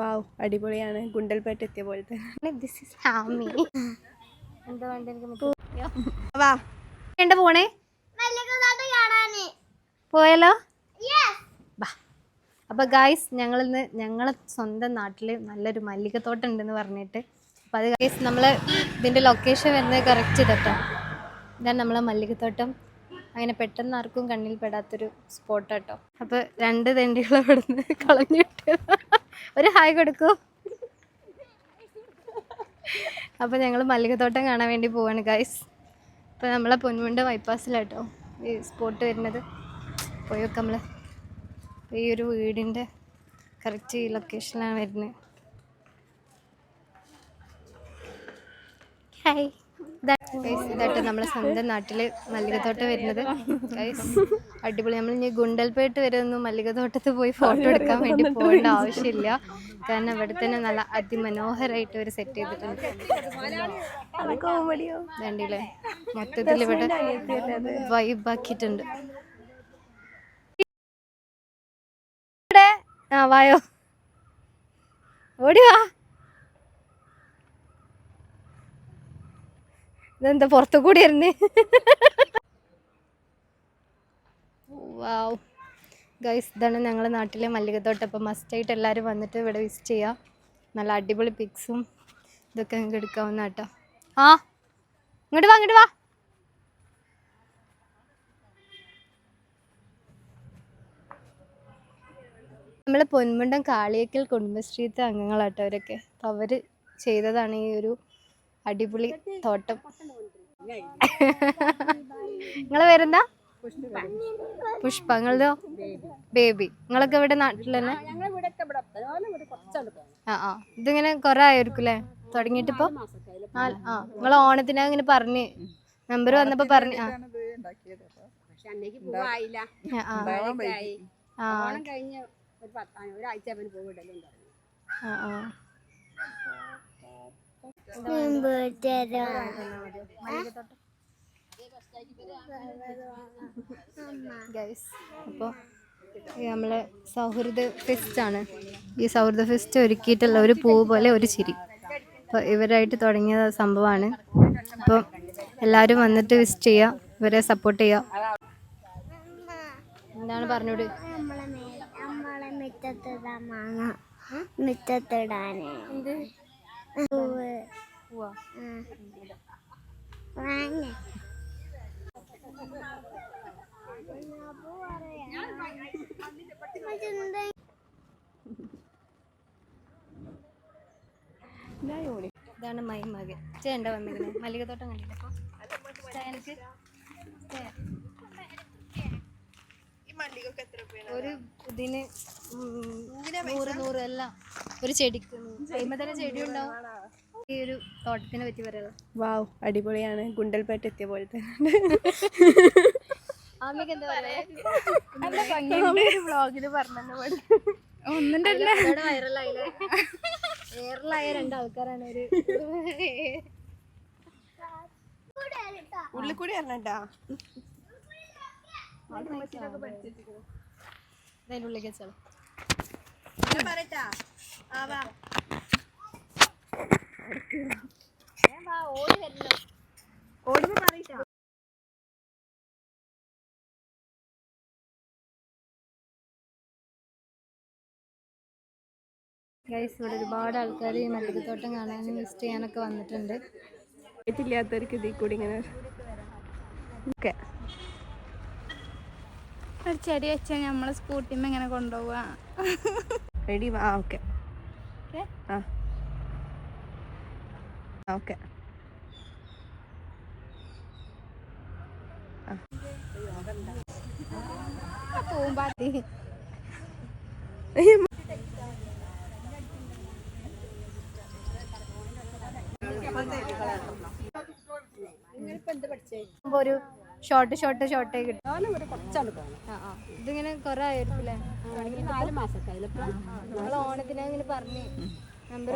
വാവ് അടിപൊളിയാണ്. ഗുണ്ടൽപേട്ട് എത്തിയ പോലത്തെ. ദിസ് ഇസ് ഹാമി എന്താ വേണ്ട എനിക്ക് വാ. പോണേ? പോയാലോ? അപ്പൊ ഗായ്സ് ഞങ്ങൾ ഇന്ന് ഞങ്ങളെ സ്വന്തം നാട്ടിൽ നല്ലൊരു മല്ലികത്തോട്ടം ഉണ്ടെന്ന് പറഞ്ഞിട്ട്. അപ്പൊ അത് ഗായ്സ് നമ്മളെ ഇതിന്റെ ലൊക്കേഷൻ വരുന്നത് കറക്റ്റ് ഇതട്ടോ ഇതാണ് നമ്മളെ മല്ലികത്തോട്ടം. അങ്ങനെ പെട്ടെന്ന് ആർക്കും കണ്ണിൽ പെടാത്തൊരു സ്പോട്ട് കേട്ടോ അപ്പൊ രണ്ട് തെണ്ടികൾ അവിടെ നിന്ന് കളഞ്ഞിട്ട്. ഒരു ഹായ് കൊടുക്കൂ. അപ്പോൾ ഞങ്ങൾ മല്ലികത്തോട്ടം കാണാൻ വേണ്ടി പോവാണ് ഗൈസ് അപ്പോൾ നമ്മളെ പൊന്മുണ്ട ബൈപ്പാസിലാട്ടോ ഈ സ്പോട്ട് വരുന്നത്. പോയി നോക്കാം നമ്മൾ ഈ ഒരു വീടിന്റെ കറക്റ്റ് ഈ ലൊക്കേഷനിലാണ് വരുന്നത്. ഹായ് ഗൈസ് ഇതായിട്ട് നമ്മുടെ സ്വന്തം നാട്ടിൽ മല്ലികത്തോട്ടം വരുന്നത്. ഗൈസ് അടിപൊളി. നമ്മൾ ഇനി ഗുണ്ടൽപേട്ട് വരെ ഒന്നും മല്ലികത്തോട്ടത്ത് പോയി ഫോട്ടോ എടുക്കാൻ വേണ്ടി പോകേണ്ട ആവശ്യമില്ല. കാരണം ഇവിടെ തന്നെ നല്ല അതിമനോഹരമായിട്ട് ഒരു സെറ്റ് ചെയ്തിട്ടുണ്ട്. വേണ്ടിയില്ലേ മൊത്തത്തിൽ ഇവിടെ വൈബ് ആക്കിയിട്ടുണ്ട്. ഇവിടെ ആ വായോ. ഓടി വാ. ഇതെന്താ പുറത്തു കൂടി ഇരുന്ന് വാവ് ഗൈസ് ഇതാണ് ഞങ്ങളുടെ നാട്ടിലെ മല്ലികത്തോട്ടം. അപ്പം മസ്റ്റായിട്ട് എല്ലാവരും വന്നിട്ട് ഇവിടെ വിസിറ്റ് ചെയ്യുക നല്ല അടിപൊളി പിക്സും ഇതൊക്കെ നിങ്ങൾക്ക് എടുക്കാവുന്ന കേട്ടോ. ആ ഇങ്ങോട്ട് വാ ഇങ്ങോട്ട് വാ. നമ്മൾ പൊന്മുണ്ടം കാളിയക്കൽ കുടുംബശ്രീത്തെ അംഗങ്ങളാട്ടോ അവരൊക്കെ അപ്പം അവർ ചെയ്തതാണ് ഈ ഒരു അടിപൊളി തോട്ടം. നിങ്ങൾ പേരെന്താ? പുഷ്പ. നിങ്ങളതോ ബേബി. നിങ്ങളൊക്കെ ഇവിടെ നാട്ടിൽ തന്നെ ആ ആ. ഇതിങ്ങനെ കുറെ ആയിരിക്കും അല്ലേ തുടങ്ങിയിട്ടിപ്പോ? നാല്- ആ. നിങ്ങൾ ഓണത്തിന് ഇങ്ങനെ പറഞ്ഞ് നമ്പർ വന്നപ്പോ പറഞ്ഞു ആ. ആ. ആ. അപ്പോൾ നമ്മളെ സൗഹൃദ ഫെസ്റ്റ് ആണ്. ഈ സൗഹൃദ ഫെസ്റ്റ് ഒരുക്കിയിട്ടുള്ള ഒരു പൂ പോലെ ഒരു ചിരി. അപ്പോൾ ഇവരായിട്ട് തുടങ്ങിയ സംഭവമാണ് അപ്പോൾ എല്ലാവരും വന്നിട്ട് വിസിറ്റ് ചെയ്യുക ഇവരെ സപ്പോർട്ട് ചെയ്യുക എന്താണ് പറഞ്ഞോട്? മുറ്റത്തിടാൻ മാങ്ങ. ഇതാണ് മൈ മകൻ. ചേണ്ട വന്നിരുന്നത് മല്ലികത്തോട്ടം കണ്ടില്ല? അപ്പോൾ എനിക്ക് ഒരു ഇതിന് നൂറ് നൂറ് എല്ലാം ഒരു ചെടിക്ക് തന്നെ ചെടി ഉണ്ടാവും. ഈ ഒരു തോട്ടത്തിനെ പറ്റി പറയാം വാവ് അടിപൊളിയാണ്. ഗുണ്ടൽപേട്ട് എത്തിയ ആമിക്ക് എന്താ പറയാ? പറഞ്ഞു വൈറലായില്ലേ? വൈറലായ രണ്ടാൾക്കാരാണ് ഒരു ഉള്ളിൽ കൂടി പറഞ്ഞാ അതിന്റെ ഉള്ളിലേക്ക് വെച്ചാലോ ഓടുമ്പോ പറയിട്ടാ. ഗൈസ് ഇവിടെ ഒരുപാട് ആൾക്കാർ ഈ മല്ലികത്തോട്ടം കാണാനും വിസിറ്റ് ചെയ്യാനൊക്കെ വന്നിട്ടുണ്ട്. ഇല്ലാത്തവർക്ക് ഇതിൽ കൂടി ഇങ്ങനെ ഓക്കെ ഒരു ചെടി വെച്ചാൽ നമ്മളെ സ്കൂട്ടിമ്മ ഇങ്ങനെ കൊണ്ടുപോവാ. റെഡി ആ ഓക്കെ. ആ. ഓക്കെ പൂമ്പാത്തി ഒരു ഷോർട്ട് ഷോർട്ട് ഷോർട്ടേ കിട്ടും. ഇതിങ്ങനെ കുറേ നാല് നമ്മൾ ഓണത്തിന് അങ്ങനെ പറഞ്ഞ് നമ്പർ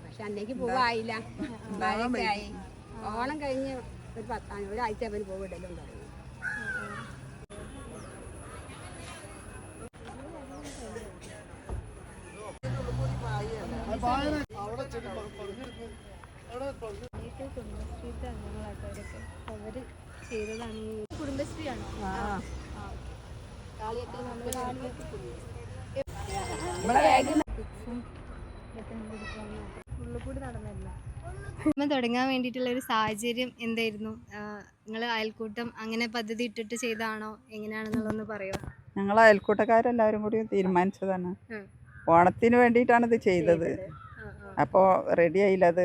പക്ഷെ അന്നേക്ക് പോവായില്ല. മഴയൊക്കെയായി ഓണം കഴിഞ്ഞ് ഒരു പത്താം ഒരാഴ്ച അവന് പോവിടലും തുടങ്ങി അംഗങ്ങളാട്ടോ അവർ ചെയ്തതാണ് കുടുംബശ്രീയാണോ. തുടങ്ങാൻ വേണ്ടിയിട്ടുള്ള ഒരു സാഹചര്യം എന്തായിരുന്നു? നിങ്ങൾ അയൽക്കൂട്ടം അങ്ങനെ പദ്ധതി ഇട്ടിട്ട് ചെയ്താണോ എങ്ങനെയാണെന്നുള്ളതൊന്ന് പറയോ? ഞങ്ങൾ അയൽക്കൂട്ടക്കാരെല്ലാവരും കൂടി തീരുമാനിച്ചതാണ്. ഓണത്തിന് വേണ്ടിയിട്ടാണ് ഇത് ചെയ്തത് അപ്പോൾ റെഡി ആയില്ല. അത്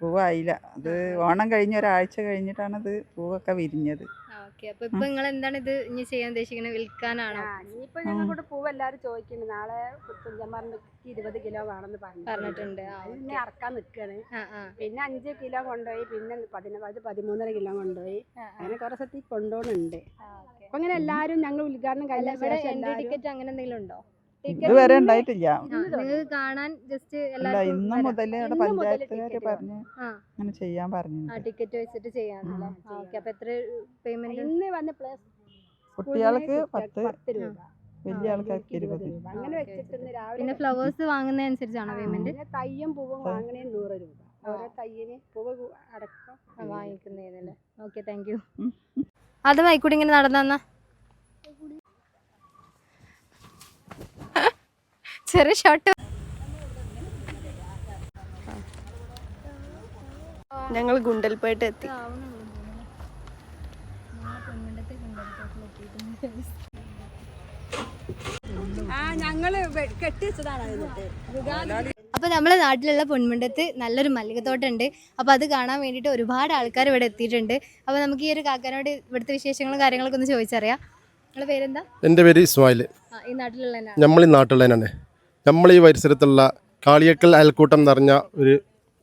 പൂവായില്ല. അത് ഓണം കഴിഞ്ഞ ഒരാഴ്ച കഴിഞ്ഞിട്ടാണ് അത് പൂവൊക്കെ വിരിഞ്ഞത്. ഓക്കെ. അപ്പൊ ഇപ്പൊ നിങ്ങൾ എന്താണ് ഇത് ഇനി ചെയ്യാൻ ഉദ്ദേശിക്കുന്നത് വിൽക്കാനാണോ? ആ ഇനിയിപ്പോ ഞങ്ങളോട് പൂവ് എല്ലാരും ചോദിക്കുന്നു നാളെ കുഞ്ചന്മാറിന് ഇരുപത് കിലോ വേണമെന്ന് പറഞ്ഞു പറഞ്ഞിട്ടുണ്ട്. ഇനി അറക്കാൻ ആ പിന്നെ അഞ്ച് കിലോ കൊണ്ടുപോയി പിന്നെ പതിന അത് പതിമൂന്നര കിലോ കൊണ്ടുപോയി. അങ്ങനെ കുറെ സ്ഥലത്ത് കൊണ്ടുപോകുന്നുണ്ട് അപ്പൊ അങ്ങനെ എല്ലാരും ഞങ്ങൾ ഉദ്ഘാടനം കഴിഞ്ഞ ടിക്കറ്റ് അങ്ങനെ എന്തെങ്കിലും ഉണ്ടോ? ഇതുവരെ ഉണ്ടായിട്ടില്ല. കാണാൻ ജസ്റ്റ് ഇന്ന് മുതൽ ഇവിടെ ticket പറഞ്ഞ് അങ്ങനെ ചെയ്യാൻ പറഞ്ഞു ആ ടിക്കറ്റ് വെച്ചിട്ട് ചെയ്യാന്നല്ലേ ഓക്കെ അപ്പൊ എത്ര പേയ്മെന്റ്? ഇന്ന് വന്ന് പ്ലസ് കുട്ടികൾക്ക് പത്ത് വലിയ ആൾക്കാർക്ക് ഇരുപത് അങ്ങനെ ആ, രാവിലെ പിന്നെ ഫ്ലവേഴ്സ് വാങ്ങുന്ന അനുസരിച്ചാണോ പേയ്മെന്റ്? തയ്യും പൂവും വാങ്ങണേ നൂറ് രൂപ. ഓരോ തയ്യന് പൂവ് അടക്കം വാങ്ങിക്കുന്നതല്ലേ ഓക്കെ താങ്ക് യു. അത് വായിക്കൂടി ഇങ്ങനെ നടന്ന ചെറിയ ഷോട്ട് ഞങ്ങൾ ഗുണ്ടൽപേട്ട് എത്തി. അപ്പൊ നമ്മളെ നാട്ടിലുള്ള പൊന്മുണ്ടത്ത് നല്ലൊരു മല്ലികത്തോട്ടം ഉണ്ട് അപ്പോൾ അത് കാണാൻ വേണ്ടിയിട്ട് ഒരുപാട് ആൾക്കാർ ഇവിടെ എത്തിയിട്ടുണ്ട്. അപ്പൊ നമുക്ക് ഈ ഒരു കാക്കാനോട് ഇവിടുത്തെ വിശേഷങ്ങളും കാര്യങ്ങളൊക്കെ ഒന്ന് ചോദിച്ചറിയാം. നിങ്ങളുടെ പേരെന്താ? എന്റെ പേര് ഇസ്മായിൽ. ആ, ഈ നാട്ടിലുള്ള നമ്മൾ ഈ നാട്ടിലുള്ളതിനാണ് നമ്മൾ ഈ പരിസരത്തുള്ള കാളിയക്കൽ അയൽക്കൂട്ടം എന്ന് പറഞ്ഞ ഒരു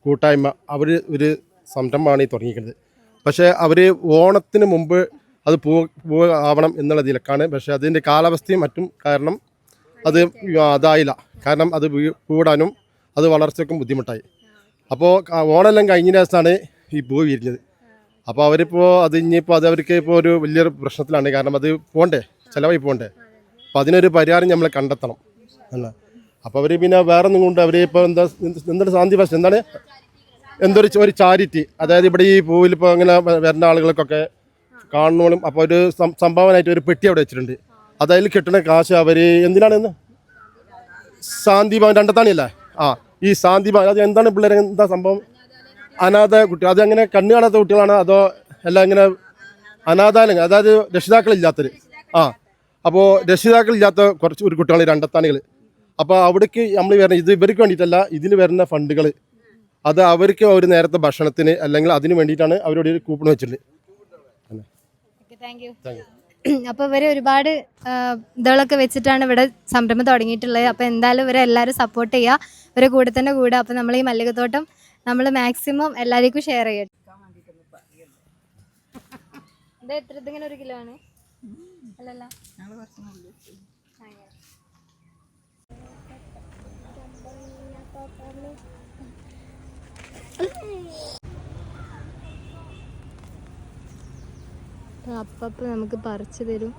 കൂട്ടായ്മ അവർ ഒരു സംരംഭമാണ് ഈ തുടങ്ങിയിരിക്കുന്നത്. പക്ഷേ അവർ ഓണത്തിന് മുമ്പ് അത് പൂ പൂ ആവണം എന്നുള്ള നിലക്കാണ്. പക്ഷേ അതിന്റെ കാലാവസ്ഥയും മറ്റും കാരണം അത് അതായില്ല. കാരണം അത് കൂടാനും അത് വളർച്ചയ്ക്കും ബുദ്ധിമുട്ടായി. അപ്പോൾ ഓണമെല്ലാം കഴിഞ്ഞ ദിവസമാണ് ഈ പൂ വിരിഞ്ഞത്. അപ്പോൾ അവരിപ്പോൾ അത് ഇനിയിപ്പോൾ അത് അവർക്ക് ഇപ്പോൾ ഒരു വലിയൊരു പ്രശ്നത്തിലാണ്. കാരണം അത് പോകണ്ടേ ചിലവായി പോകണ്ടേ അപ്പോൾ അതിനൊരു പരിഹാരം നമ്മൾ കണ്ടെത്തണം അല്ല അപ്പോൾ അവർ പിന്നെ വേറെ ഒന്നും കൊണ്ട് അവർ ഇപ്പോൾ എന്താ എന്താണ് ശാന്തി ഫസ്റ്റ്? എന്താണ്? എന്തൊരു ഒരു ചാരിറ്റി. അതായത് ഇവിടെ ഈ പൂവിൽ ഇപ്പോൾ അങ്ങനെ വരുന്ന ആളുകൾക്കൊക്കെ കാണുന്നോളും. അപ്പോൾ ഒരു സംഭാവനയായിട്ട് ഒരു പെട്ടി അവിടെ വെച്ചിട്ടുണ്ട്. അതായത് കിട്ടുന്ന കാശ് അവർ എന്തിനാണെന്ന് ശാന്തി ഭവൻ രണ്ടത്താണിയല്ലേ? ആ ഈ ശാന്തി ഭവൻ അത് എന്താണ് പിള്ളേരെ എന്താ സംഭവം? അനാഥ കുട്ടികൾ അത് അങ്ങനെ കണ്ണു കാണാത്ത കുട്ടികളാണ്? അതോ എല്ലാം ഇങ്ങനെ അനാഥാലയങ്ങൾ അതായത് രക്ഷിതാക്കളില്ലാത്തവർ ആ അപ്പോൾ രക്ഷിതാക്കളില്ലാത്ത കുറച്ച് ഒരു കുട്ടികൾ രണ്ടത്താണികൾ അപ്പോൾ അവിടേക്ക് നമ്മൾ വരുന്ന ഇത് ഇവർക്ക് വേണ്ടിയിട്ടല്ല ഇതിൽ വരുന്ന ഫണ്ടുകൾ അത് അവർക്ക് ഒരു നേരത്തെ ഭക്ഷണത്തിന് അല്ലെങ്കിൽ അതിന് വേണ്ടിയിട്ടാണ് അവരോട് ഒരു കൂപ്പൺ വെച്ചിട്ടുള്ളത്. അപ്പോൾ ഇവർ ഒരുപാട് ഇതുകളൊക്കെ വെച്ചിട്ടാണ് ഇവിടെ സംരംഭം തുടങ്ങിയിട്ടുള്ളത്. അപ്പോൾ എന്തായാലും ഇവരെ എല്ലാവരും സപ്പോർട്ട് ചെയ്യുക. ഇവരെ കൂടെ തന്നെ കൂടുക. അപ്പോൾ നമ്മൾ ഈ മല്ലികത്തോട്ടം നമ്മൾ മാക്സിമം എല്ലാവർക്കും ഷെയർ ചെയ്യട്ടെ. എത്ര ഇതിങ്ങനെ ഒരു കിലോ ആണ്. അല്ലല്ല. അപ്പം നമുക്ക് പറിച്ചു തരും.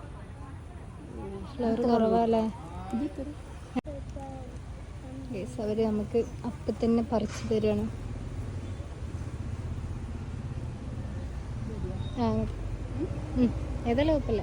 ഫ്ലവർ കുറവല്ലേ? അവർ നമുക്ക് അപ്പ തന്നെ പറിച്ചു ഉം, ഏതായാലും കുഴപ്പമില്ല.